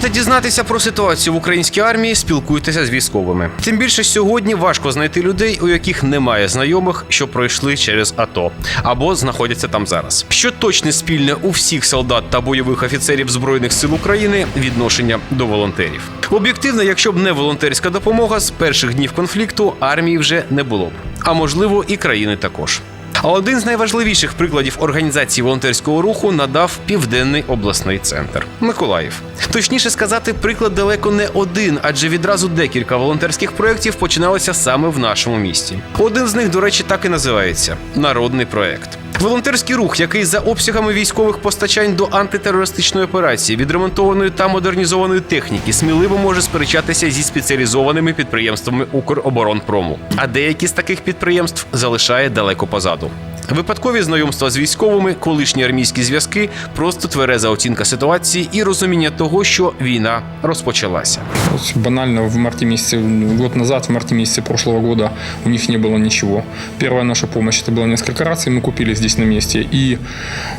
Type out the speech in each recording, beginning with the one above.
Хочете дізнатися про ситуацію в українській армії? Спілкуйтеся з військовими. Тим більше сьогодні важко знайти людей, у яких немає знайомих, що пройшли через АТО або знаходяться там зараз. Що точне спільне у всіх солдат та бойових офіцерів збройних сил України відношення до волонтерів. Об'єктивно, якщо б не волонтерська допомога, з перших днів конфлікту армії вже не було б, а можливо і країни також. А один з найважливіших прикладів організації волонтерського руху надав південний обласний центр Миколаїв. Точніше сказати, приклад далеко не один, адже відразу декілька волонтерських проєктів починалися саме в нашому місті. Один з них, до речі, так і називається народний проєкт. Волонтерський рух, який за обсягами військових постачань до антитерористичної операції, відремонтованої та модернізованої техніки, сміливо може сперечатися зі спеціалізованими підприємствами Укроборонпрому. А деякі з таких підприємств залишає далеко позаду. Випадкові знайомства з військовими, колишні армійські зв'язки, просто твереза оцінка ситуації і розуміння того, що війна розпочалася. Вот банально в марте месяце, год назад, в марте месяце прошлого года у них не было ничего. Первая наша помощь, это было несколько раций, мы купили здесь на месте. И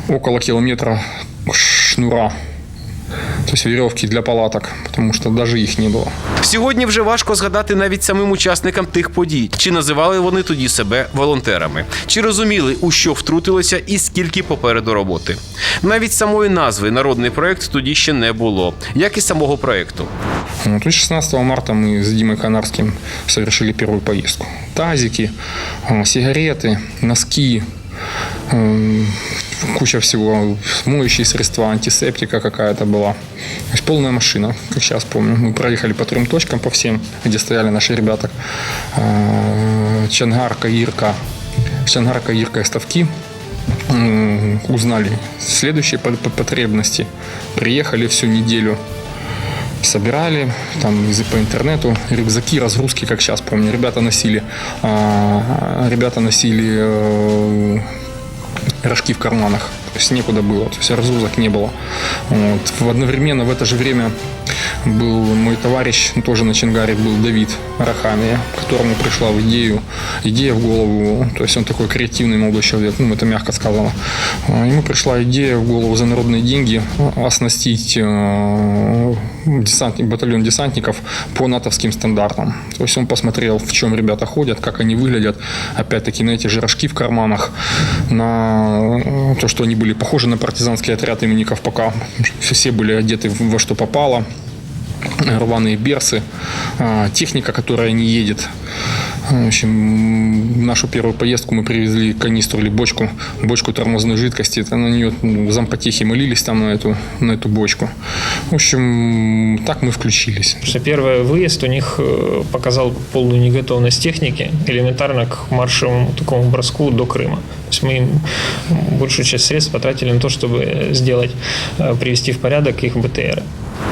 около километра шнура, то есть веревки для палаток, потому что даже их не было. Сьогодні вже важко згадати навіть самим учасникам тих подій, чи називали вони тоді себе волонтерами, чи розуміли, у що втрутилися і скільки попереду роботи. Навіть самої назви народний проект тоді ще не було, як і самого проекту. Вот, и 16 марта мы с Димой Канарским совершили первую поездку. Тазики, а, сигареты, носки, м, куча всего, моющие средства, антисептика какая-то была. То есть полная машина, как сейчас помню. Мы проехали по трем точкам, по всем, где стояли наши ребята. А, Чангар, Каирка, Чангар, Каирка и Ставки. Узнали следующие по- по- потребности. Приехали всю неделю собирали там из- по интернету рюкзаки, разгрузки, как сейчас помню. Ребята носили, а, ребята носили э, рожки в карманах. То есть некуда было, то есть разгрузок не было. Вот. В- Одновременно в это же время был мой товарищ, тоже на Чангаре, был Давид Рахамия, которому пришла в идею, идея в голову, то есть он такой креативный молодой человек, ну, это мягко сказано. А, Ему пришла идея в голову за народные деньги оснастить э, десант, батальон десантников по натовским стандартам. То есть он посмотрел, в чем ребята ходят, как они выглядят, опять-таки на эти же рожки в карманах, на э, то, что они были похожи на партизанский отряд имени Ковпака. Все были одеты во что попало, рваные берсы, а, техника, которая не едет. В общем, в нашу первую поездку мы привезли канистру или бочку, бочку тормозной жидкости. Это на нее ну, зампотехи молились там на эту, на эту бочку. В общем, так мы включились. Что первый выезд у них э, показал полную неготовность техники, элементарно к маршевому такому броску до Крыма. То есть мы им большую часть средств потратили на то, чтобы сделать, э, привести в порядок их БТР.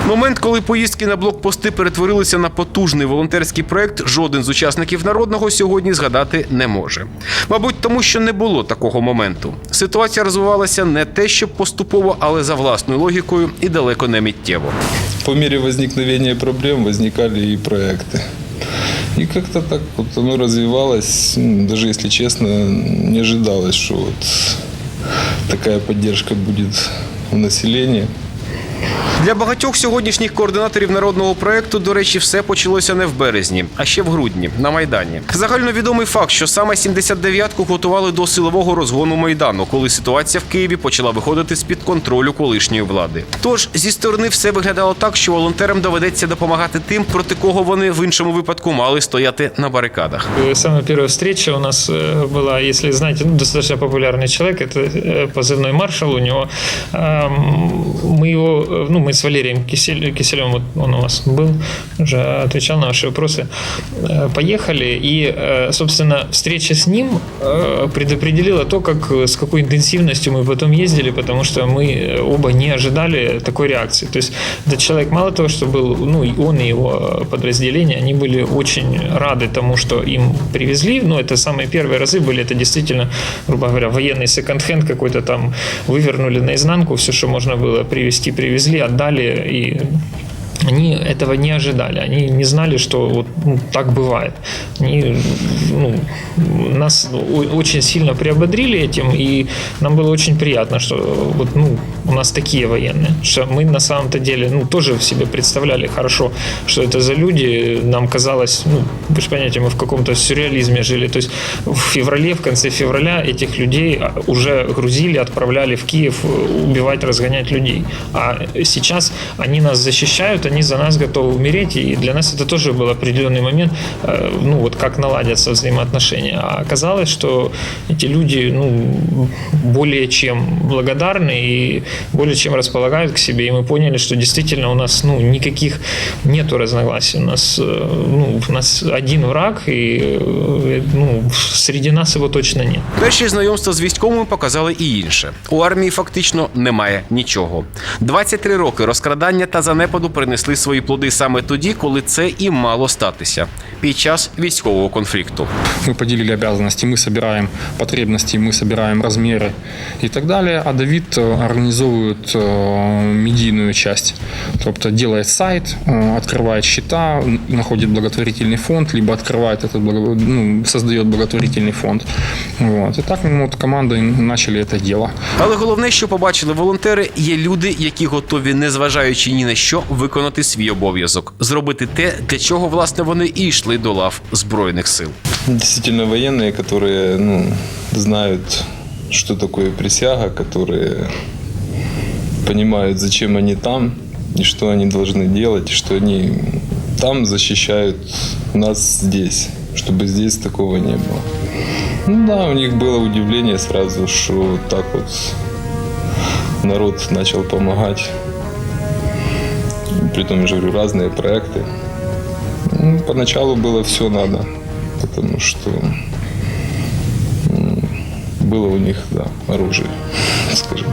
Момент, коли поїздки на блокпости перетворилися на потужний волонтерський проект, жоден з учасників народного сьогодні згадати не може. Мабуть, тому що не було такого моменту. Ситуація розвивалася не те, щоб поступово, але за власною логікою і далеко не миттєво. по мере возникновения проблем возникали и проекты. И как-то так вот оно развивалось, М, даже если честно, не ожидалось, что вот такая поддержка будет у населения. Для багатьох сьогоднішніх координаторів народного проекту, до речі, все почалося не в березні, а ще в грудні на майдані. Загальновідомий факт, що саме 79-ку готували до силового розгону майдану, коли ситуація в Києві почала виходити з під контролю колишньої влади. Тож зі сторони все виглядало так, що волонтерам доведеться допомагати тим, проти кого вони в іншому випадку мали стояти на барикадах. Э, Самая первая встреча у нас э, была, если знаете, ну, достаточно популярный человек, это э, позывной маршал у него. Ам, Мы его, э, ну, мы с Валерием Кисель- Киселем, вот он у вас был, уже отвечал на ваши вопросы, Э, поехали, и, э, собственно, встреча с ним э, предопределила то, как, с какой интенсивностью мы потом ездили, потому что мы оба не ожидали такой реакции. То есть этот человек мало того, что был, ну, и он и его подразделение, они были очень рады тому, что им привезли. Ну, это самые первые разы были, это действительно, грубо говоря, военный секонд-хенд какой-то там вывернули наизнанку, все, что можно было привезти, привезли, отдали и они этого не ожидали, они не знали, что вот ну, так бывает. Они ну, нас очень сильно приободрили этим, и нам было очень приятно, что вот, ну, у нас такие военные, что мы на самом-то деле ну, тоже в себе представляли хорошо, что это за люди. Нам казалось, ну, вы же понимаете, мы в каком-то сюрреализме жили. То есть в феврале, в конце февраля этих людей а, уже грузили, отправляли в Киев э, убивать, разгонять людей. А сейчас они нас защищают, они за нас готовы умереть, и для нас это тоже был определенный момент, э, ну вот как наладятся взаимоотношения. А оказалось, что эти люди, ну, более чем благодарны и более чем располагают к себе, и мы поняли, что действительно у нас, ну, никаких нету разногласий. У нас, э, ну, у нас один враг, и, э, ну, среди нас его точно нет. Перші знайомства з військовими показали і інше. У армії фактично немає нічого. 23 роки розкрадання та занепаду принесли свої плоди саме тоді, коли це і мало статися під час військового конфлікту. Мы поделили обязанности, мы собираем потребности, мы собираем размеры и так далее. А Давид э, организовывает э, медийную часть. Тобто делает сайт, э, открывает счета, н- находит благотворительный фонд, либо открывает этот, благо- ну, создает благотворительный фонд. Вот. И так мы вот командой начали это дело. Але головне, що побачили волонтери, є люди, які готові, незважаючи ні на що, виконати свій обов'язок, зробити те, для чого власне вони і йшли до лав збройних сил. Действительно военные, которые ну, знают, что такое присяга, которые понимают, зачем они там и что они должны делать, и что они там защищают нас здесь, чтобы здесь такого не было. Ну да, у них было удивление сразу, что вот так вот народ начал помогать. Притом, я же говорю, разные проекты. Ну, поначалу было все надо, потому что м, было у них, да, оружие, скажем.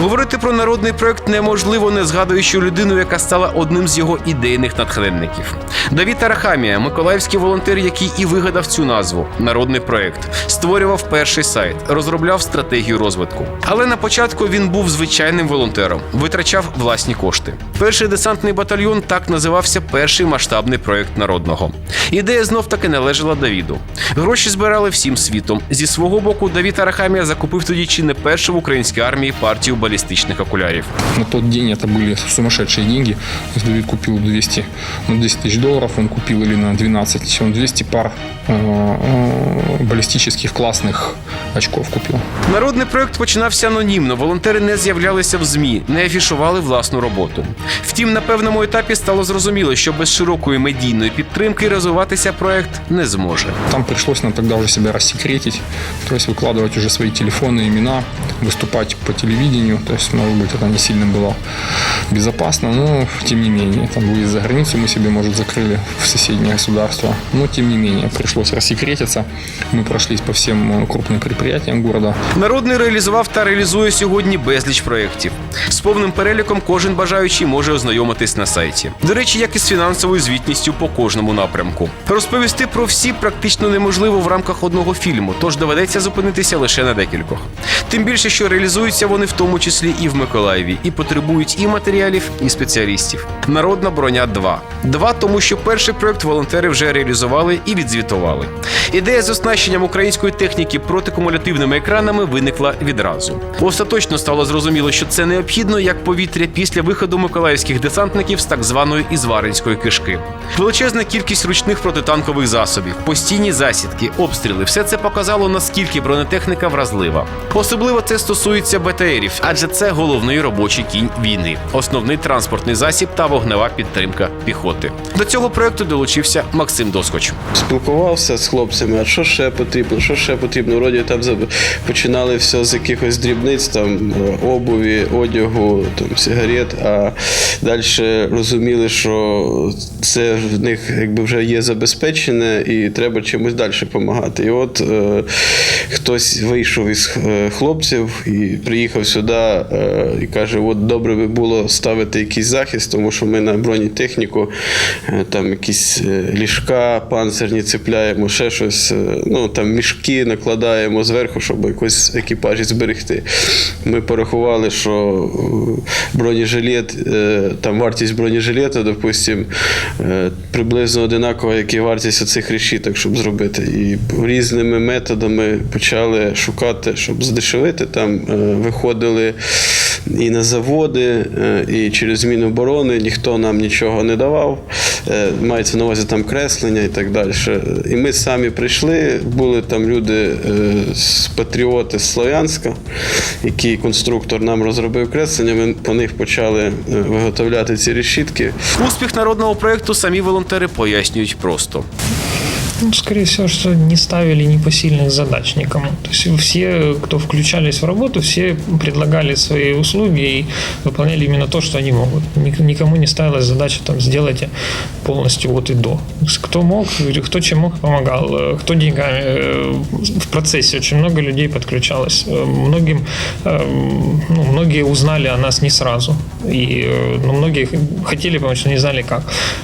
Говорити про народний проект неможливо, не згадуючи людину, яка стала одним з його ідейних натхненників. Давід Арахамія, миколаївський волонтер, який і вигадав цю назву народний проект, створював перший сайт, розробляв стратегію розвитку. Але на початку він був звичайним волонтером, витрачав власні кошти. Перший десантний батальйон так називався перший масштабний проект народного. Ідея знов таки належала Давіду. Гроші збирали всім світом. Зі свого боку, Давід Арахамія закупив тоді чи не першу в українській армії партію балістичних окулярів. На тот день это были сумасшедшие деньги. То есть Давид купил 200, на 10 тысяч долларов, он купил или на 12, он 200 пар э, э, баллистических классных очков купил. Народний проект починався анонімно. Волонтери не з'являлися в змі, не афішували власну роботу. Втім, на певному етапі стало зрозуміло, що без широкої медійної підтримки розвиватися проект не зможе. Там пришлось нам тогда уже себя рассекретить, то есть выкладывать уже свои телефоны, имена, выступать по телевидению. То есть, может быть, это не сильно было безопасно, но тем не менее. Там выезд за границу мы себе, может, закрыли в соседнее государство. Но тем не менее, пришлось рассекретиться. Мы прошлись по всем э, крупным предприятиям города. Народний реалізував та реалізує сьогодні безліч проєктів. З повним переліком кожен бажаючий може ознайомитись на сайті. До речі, як і з фінансовою звітністю по кожному напрямку. Розповісти про всі практично неможливо в рамках одного фільму, тож доведеться зупинитися лише на декількох. Тим більше, що реалізуються вони в тому числі і в Миколаєві, і потребують і матеріалів, і спеціалістів. Народна броня 2. Два, тому що перший проект волонтери вже реалізували і відзвітували. Ідея з оснащенням української техніки протикумулятивними екранами виникла відразу. Остаточно стало зрозуміло, що це необхідно як повітря після виходу миколаївських десантників з так званої Ізваринської кишки. Величезна кількість ручних протитанкових засобів, постійні засідки, обстріли все це показало наскільки бронетехніка вразлива. Особливо це стосується БТРів, адже це головний робочий кінь війни, основний транспортний засіб та вогнева підтримка піхоти. До цього проекту долучився Максим Доскоч. спілкувався з хлопцями, а що ще потрібно, що ще потрібно. Вроді там починали все з якихось дрібниць, там е, обуві, одягу, там сигарет, а далі розуміли, що це в них якби вже є забезпечене і треба чимось далі допомагати. І от е, хтось вийшов із е, хлопців і приїхав сюди е, і каже: от добре би було ставити якийсь захист, тому що ми на бронетехніку е, там якісь е, ліжка, панцирні цепляємо, ще щось. Ну там мішки накладаємо зверху, щоб якось екіпажі зберегти. Ми порахували, що бронежилет, там вартість бронежилета, допустимо, приблизно одинакова, як і вартість оцих решіток, щоб зробити. І різними методами почали шукати, щоб здешевити. Там виходили і на заводи, е, і через Міноборони ніхто нам нічого не давав. Е, Мається на увазі там креслення і так далі. І ми самі прийшли, були там люди е, з патріоти з Слов'янська, які конструктор нам розробив креслення. Ми по них почали виготовляти ці решітки. Успіх народного проєкту самі волонтери пояснюють просто. Ну, скорее всего, что не ставили непосильных задач никому. То есть все, кто включались в работу, все предлагали свои услуги и выполняли именно то, что они могут. Ник- Никому не ставилась задача там, сделать полностью от и до. Кто мог, кто чем мог, помогал. Э, Кто деньгами. Э, В процессе очень много людей подключалось. Э, Многим, ну, многие узнали о нас не сразу. И э, ну, многие хотели помочь, но не знали как.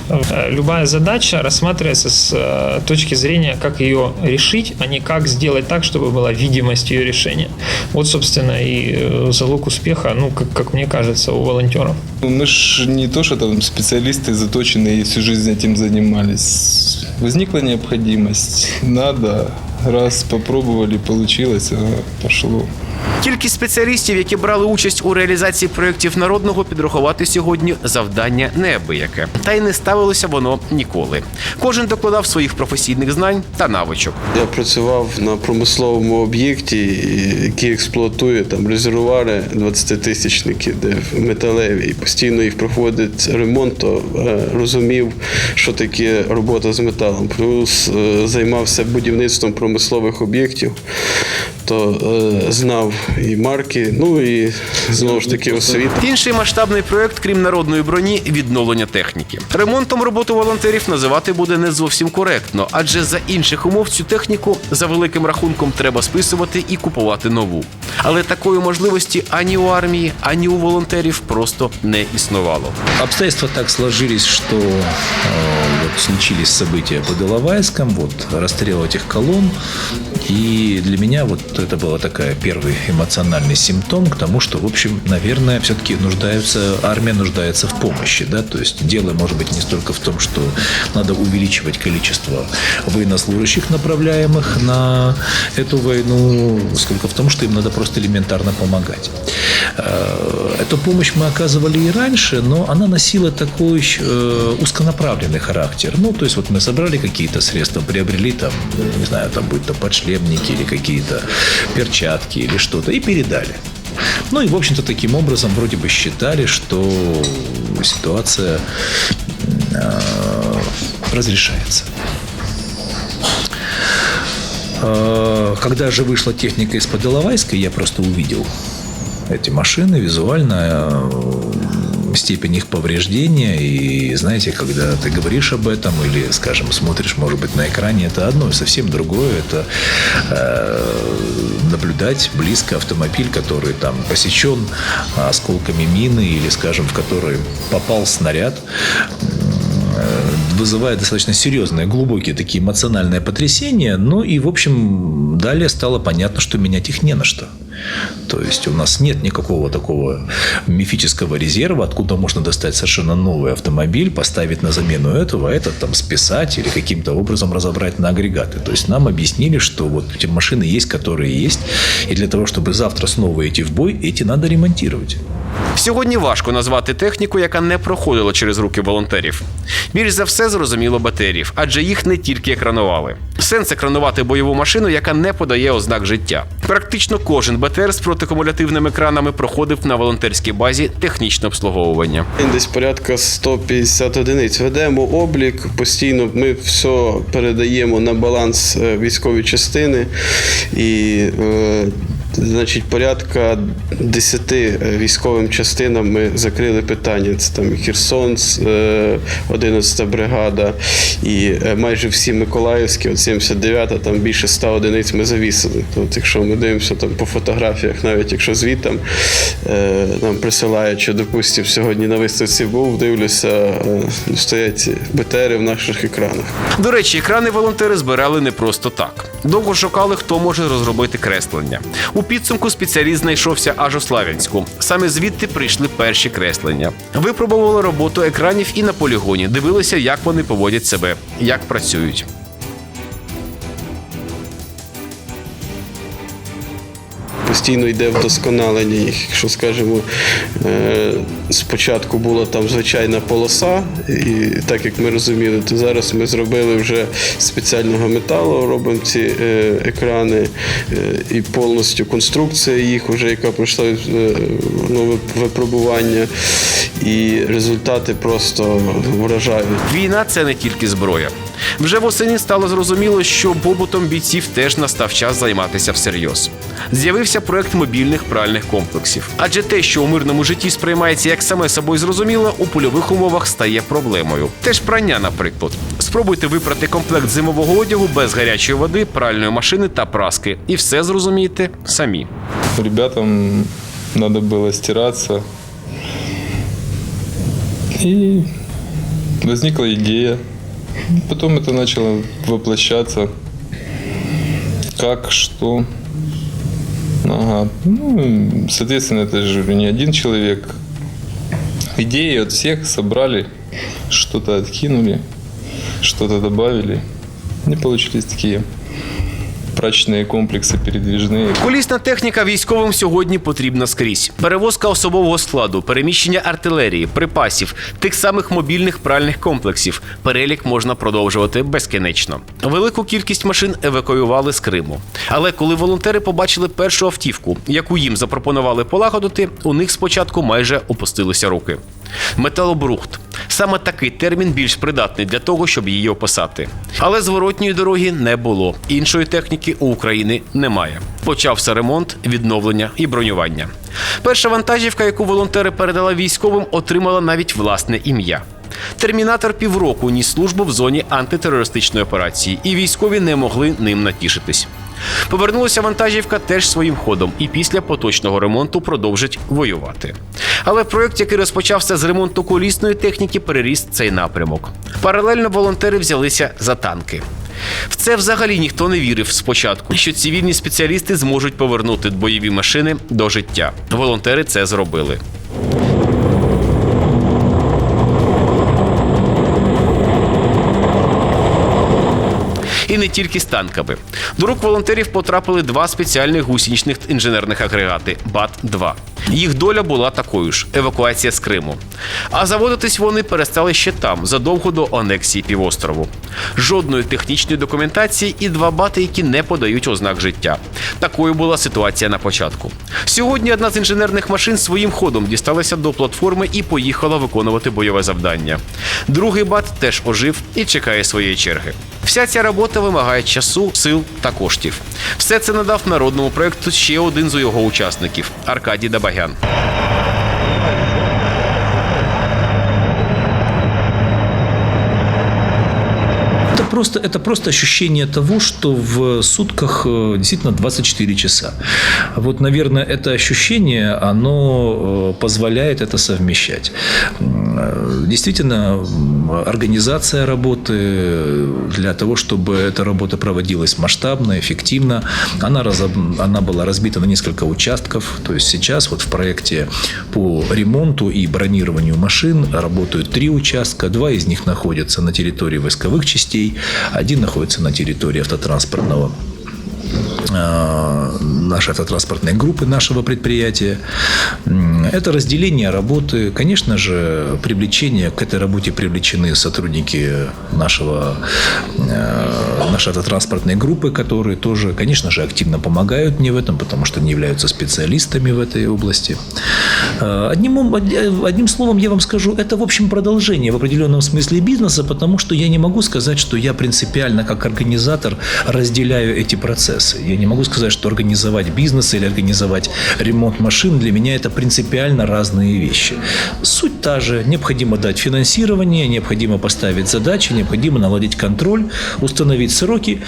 Э, Любая задача рассматривается с э, точки зрения, как ее решить, а не как сделать так, чтобы была видимость ее решения. Вот, собственно, и залог успеха, ну, как, как мне кажется, у волонтеров. Ну, Мы ж не то, что там специалисты заточенные всю жизнь этим занимались. Возникла необходимость. Надо. Раз попробовали, получилось, а пошло. Кількість спеціалістів, які брали участь у реалізації проєктів народного, підрахувати сьогодні завдання неабияке. Та й не ставилося воно ніколи. Кожен докладав своїх професійних знань та навичок. Я працював на промисловому об'єкті, який експлуатує там резервуари 20-тисячники, де металеві, і постійно їх проходить ремонт, то е, розумів, що таке робота з металом. Плюс е, займався будівництвом промислових об'єктів, то е, знав і марки, ну і знову ж таки освіта. Інший масштабний проєкт, крім народної броні, відновлення техніки. Ремонтом роботу волонтерів називати буде не зовсім коректно, адже за інших умов цю техніку за великим рахунком треба списувати і купувати нову. Але такої можливості ані у армії, ані у волонтерів просто не існувало. Обстоятельства так сложились, что э, вот случились события под Иловайском, вот расстрел этих колонн. И для меня вот это была такая первый эмоциональный симптом к тому, что, в общем, наверное, все-таки нуждаются, армия нуждается в помощи, да, то есть дело может быть не столько в том, что надо увеличивать количество военнослужащих, направляемых на эту войну, сколько в том, что им надо просто элементарно помогать. Э, Эту помощь мы оказывали и раньше, но она носила такой э, узконаправленный характер. Ну, то есть вот мы собрали какие-то средства, приобрели там, не знаю, там будь то подшлемники или какие-то перчатки или что-то, и передали. Ну и, в общем-то, таким образом вроде бы считали, что ситуация э, разрешается. Э, Когда же вышла техника из-под Иловайска, я просто увидел эти машины визуально, э, степень их повреждения. И знаете, когда ты говоришь об этом или, скажем, смотришь, может быть, на экране, это одно, и совсем другое. Это э, наблюдать близко автомобиль, который там посечен осколками мины или, скажем, в который попал снаряд э, вызывает достаточно серьезные, глубокие такие эмоциональные потрясения. Ну и, в общем, далее стало понятно, что менять их не на что. То есть у нас нет никакого такого мифического резерва, откуда можно достать совершенно новый автомобиль, поставить на замену этого, а этот там списать или каким-то образом разобрать на агрегаты. То есть нам объяснили, что вот эти машины есть, которые есть, и для того, чтобы завтра снова идти в бой, эти надо ремонтировать. Сьогодні важко назвати техніку, яка не проходила через руки волонтерів. Більш за все зрозуміло БТРів, адже їх не тільки екранували. Сенс екранувати бойову машину, яка не подає ознак життя. Практично кожен БТР з протикумулятивними екранами проходив на волонтерській базі технічне обслуговування. Десь порядка 150 одиниць. Ведемо облік постійно. Ми все передаємо на баланс е, військові частини і. Е, Значить, порядка 10 військовим частинам ми закрили питання. Це там і Херсонс, е, 11 бригада, і е, майже всі Миколаївські, от 79-та, там більше 100 одиниць ми завісили. От якщо ми дивимося там по фотографіях, навіть якщо звітам е, нам присилають, що, допустимо, сьогодні на виставці був, дивлюся, е, стоять БТРи в наших екранах. До речі, екрани волонтери збирали не просто так. Довго шукали, хто може розробити креслення. У підсумку спеціаліст знайшовся аж у Славянську. Саме звідти прийшли перші креслення. Випробували роботу екранів і на полігоні, дивилися, як вони поводять себе, як працюють. Постійно йде вдосконалення їх. Якщо скажімо, е, спочатку була там звичайна полоса, і так як ми розуміли, то зараз ми зробили вже спеціального металу, робимо ці е, екрани е, і повністю конструкція їх, вже яка пройшла е, ну, випробування, і результати просто вражають. Війна це не тільки зброя. Вже восені стало зрозуміло, що побутом бійців теж настав час займатися всерйоз. З'явився проект мобільних пральних комплексів. Адже те, що у мирному житті сприймається як саме собою зрозуміло, у польових умовах стає проблемою. Теж прання, наприклад. Спробуйте випрати комплект зимового одягу без гарячої води, пральної машини та праски, і все зрозумієте самі. Ребятам надо было стираться. И возникла идея. Потом это начало воплощаться. Как, что. Ага. Ну, соответственно, это же не один человек. Идеи от всех собрали, что-то откинули, что-то добавили. И получились такие прачечные комплексы передвижные. Колісна техніка військовим сьогодні потрібна скрізь. Перевозка особового складу, переміщення артилерії, припасів, тих самих мобільних пральних комплексів. Перелік можна продовжувати безкінечно. Велику кількість машин евакуювали з Криму. Але коли волонтери побачили першу автівку, яку їм запропонували полагодити, у них спочатку майже опустилися руки. Металобрухт. Саме такий термін більш придатний для того, щоб її описати. Але зворотньої дороги не було. Іншої техніки у України немає. Почався ремонт, відновлення і бронювання. Перша вантажівка, яку волонтери передали військовим, отримала навіть власне ім'я. Термінатор півроку ніс службу в зоні антитерористичної операції, і військові не могли ним натішитись. Повернулася вантажівка теж своїм ходом і після поточного ремонту продовжить воювати. Але проект, який розпочався з ремонту колісної техніки, переріс цей напрямок. Паралельно волонтери взялися за танки. В це взагалі ніхто не вірив спочатку, що цивільні спеціалісти зможуть повернути бойові машини до життя. Волонтери це зробили. І не тільки з танками. До рук волонтерів потрапили два спеціальних гусінічних інженерних агрегати БАТ-2. Їх доля була такою ж евакуація з Криму. А заводитись вони перестали ще там, задовго до анексії півострову. Жодної технічної документації і два бати, які не подають ознак життя. Такою була ситуація на початку. Сьогодні одна з інженерних машин своїм ходом дісталася до платформи і поїхала виконувати бойове завдання. Другий бат теж ожив і чекає своєї черги. Вся ця робота вимагає часу, сил та коштів. Все це надав народному проекту ще один з його учасників Аркадій Дабагян. Это просто, это просто ощущение того, что в сутках э, действительно 24 часа. Вот, наверное, это ощущение, оно э, позволяет это совмещать. Э, Действительно, организация работы для того, чтобы эта работа проводилась масштабно, эффективно, она, разоб- она была разбита на несколько участков. То есть сейчас вот в проекте по ремонту и бронированию машин работают три участка. Два из них находятся на территории войсковых частей, один находится на территории автотранспортного нашей автотранспортной группы нашего предприятия. Это разделение работы. Конечно же, привлечение к этой работе привлечены сотрудники нашего, э, нашей автотранспортной группы, которые тоже, конечно же, активно помогают мне в этом, потому что они являются специалистами в этой области. Э, Одним, одним словом я вам скажу, это, в общем, продолжение в определенном смысле бизнеса, потому что я не могу сказать, что я принципиально как организатор разделяю эти процессы. Я не могу сказать, что организовать бизнес или организовать ремонт машин, для меня это принципиально разные вещи. Суть та же. Необходимо дать финансирование, необходимо поставить задачи, необходимо наладить контроль, установить сроки.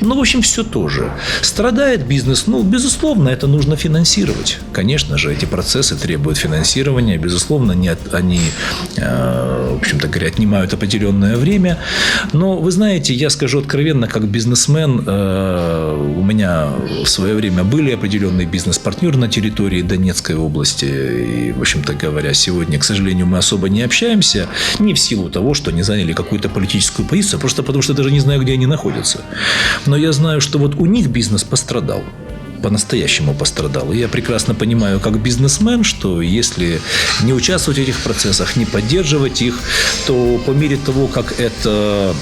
Ну, в общем, все то же. Страдает бизнес? Ну, безусловно, это нужно финансировать. Конечно же, эти процессы требуют финансирования. Безусловно, они, от- они э, в общем-то говоря, отнимают определенное время. Но вы знаете, я скажу откровенно, как бизнесмен, э, у меня в свое время были определенные бизнес-партнеры на территории Донецкой области. И, в общем-то говоря, сегодня, к сожалению, мы особо не общаемся. Не в силу того, что они заняли какую-то политическую позицию, а просто потому что даже не знаю, где они находятся. Но я знаю, что вот у них бизнес пострадал по-настоящему пострадал. И я прекрасно понимаю, как бизнесмен, что если не участвовать в этих процессах, не поддерживать их, то по мере того, как эта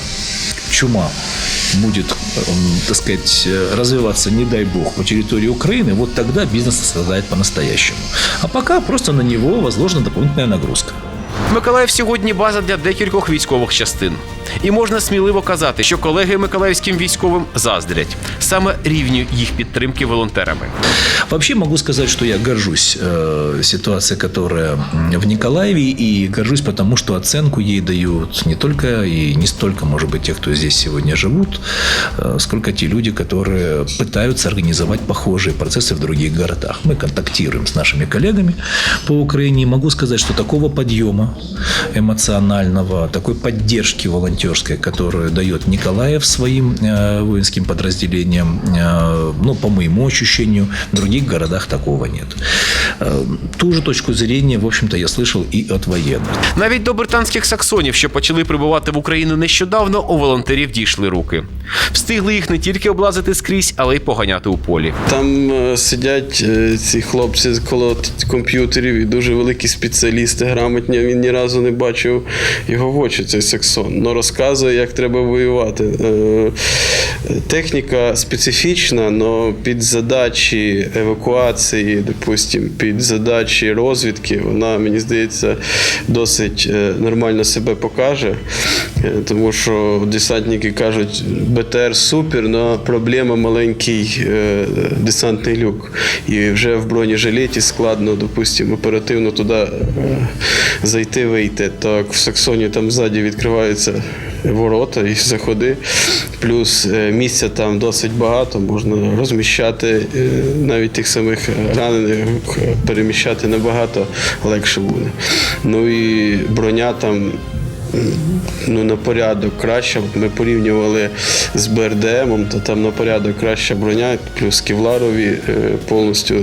чума будет, эм, так сказать, э, развиваться, не дай бог, по территории Украины, вот тогда бизнес страдает по-настоящему. А пока просто на него возложена дополнительная нагрузка. Миколаїв сьогодні база для декількох військових частин. І можна сміливо казати, що колеги миколаївським військовим заздрять саме рівню їх підтримки волонтерами. Вообще могу сказать, что я горжусь э, ситуацией, которая м, в Николаеве, и горжусь потому, что оценку ей дают не только и не столько, может быть, те, кто здесь сегодня живут, э, сколько те люди, которые пытаются организовать похожие процессы в других городах. Мы контактируем с нашими коллегами по Украине, и могу сказать, что такого подъема эмоционального, такой поддержки волонтерской, которую дает Николаев своим э, воинским подразделениям, э, ну, по моему ощущению, в других городах такого нет. Э, ту же точку зрения, в общем-то, я слышал и от военных. Навіть до британських саксонів, що почали прибувати в Україну нещодавно, у волонтерів дійшли руки. Встигли їх не тільки облазити скрізь, але й поганяти у полі. Там е, сидять е, ці хлопці коло т- комп'ютерів і дуже великі спеціалісти, грамотні. Він ні разу не бачив його в очі, цей Саксон. Но розказує, як треба воювати. Е, Техніка специфічна, але під задачі евакуації, допустим, під задачі розвідки, вона, мені здається, досить е, нормально себе покаже. Е, Тому що десантники кажуть, БТР супер, але проблема маленький десантний люк. І вже в бронежилеті складно, допустимо, оперативно туди зайти, вийти. Так в Саксоні там ззаді відкриваються ворота і заходи. Плюс е, місця там досить багато, можна розміщати е, навіть тих самих ранених, е, переміщати набагато легше буде. Ну і броня там ну, на порядок краща. Ми порівнювали з БРДМом, то там на порядок краща броня, плюс кевларові е, повністю е,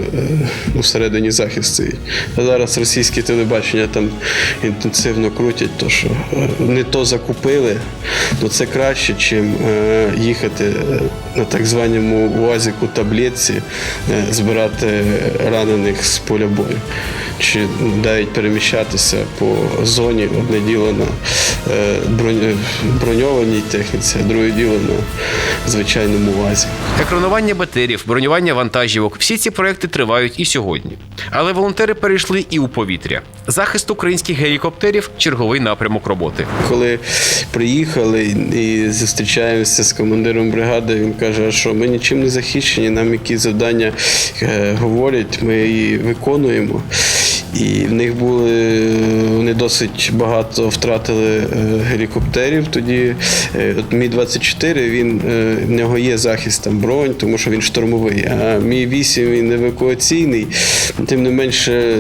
ну, всередині захист стоїть. А зараз російське телебачення там інтенсивно крутять, то що е, не то закупили, то це краще, чим їхати на так званому УАЗіку таблетці, збирати ранених з поля бою. Чи навіть переміщатися по зоні одне діло на е, бронь- броньованій техніці, а друге діло на звичайному УАЗі. Екранування БТРів, бронювання вантажівок всі ці проекти тривають і сьогодні. Але волонтери перейшли і у повітря. Захист українських гелікоптерів черговий напрямок роботи. Коли приїхали і зустрічаємося з командиром бригади, він каже, що ми нічим не захищені, нам які завдання е, говорять, ми її виконуємо. І в них були вони досить багато втратили е, гелікоптерів. Тоді Е, от Мі 24 він е, в нього є захист там бронь, тому що він штурмовий. А мій 8 він евакуаційний. Тим не менше,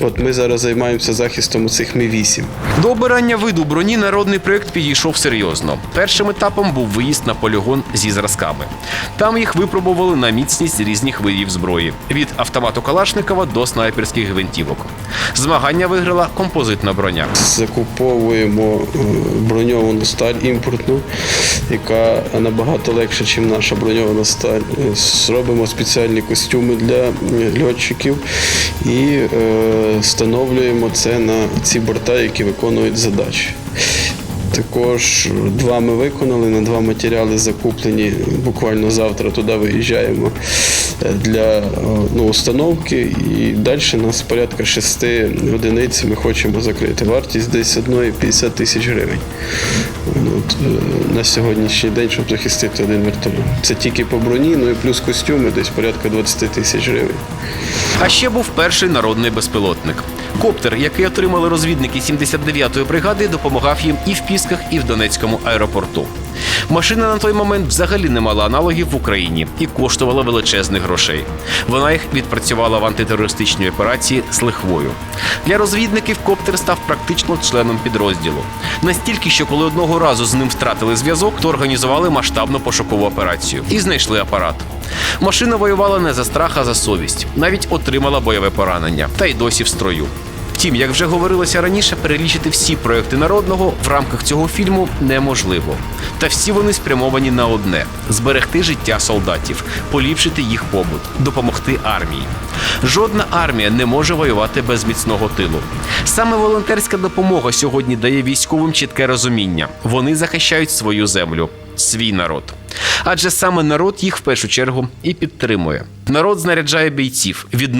от ми зараз займаємося захистом цих Мі 8 До обирання виду броні народний проект підійшов серйозно. Першим етапом був виїзд на полігон зі зразками. Там їх випробували на міцність різних видів зброї від автомату Калашникова до снайперських гвинтівок. Змагання виграла композитна броня. закуповуємо е, броньовану сталь імпортну, яка набагато легша, ніж наша броньована сталь. Е, Робимо спеціальні костюми для е, льотчиків і встановлюємо це на ці борта, які виконують задачі. Також два ми виконали, на два матеріали закуплені. Буквально завтра туди виїжджаємо для ну, установки. І далі нас порядка 6 одиниць ми хочемо закрити. Вартість десь 1,50 тисяч гривень. Ну, От, е, на сьогоднішній день, щоб захистити один вертольот. Це тільки по броні, ну і плюс костюми десь порядка 20 тисяч гривень. А ще був перший народний безпілотник. Коптер, який отримали розвідники 79-ї бригади, допомагав їм і в Пісках, і в Донецькому аеропорту. Машина на той момент взагалі не мала аналогів в Україні і коштувала величезних грошей. Вона їх відпрацювала в антитерористичній операції з лихвою. Для розвідників коптер став практично членом підрозділу. Настільки, що коли одного разу з ним втратили зв'язок, то організували масштабну пошукову операцію і знайшли апарат. Машина воювала не за страх, а за совість. Навіть отримала бойове поранення, та й досі в строю. Втім, як вже говорилося раніше, перелічити всі проекти народного в рамках цього фільму неможливо. Та всі вони спрямовані на одне: зберегти життя солдатів, поліпшити їх побут, допомогти армії. Жодна армія не може воювати без міцного тилу. Саме волонтерська допомога сьогодні дає військовим чітке розуміння: вони захищають свою землю, свій народ. Адже саме народ їх в першу чергу і підтримує. Народ знаряджає бійців від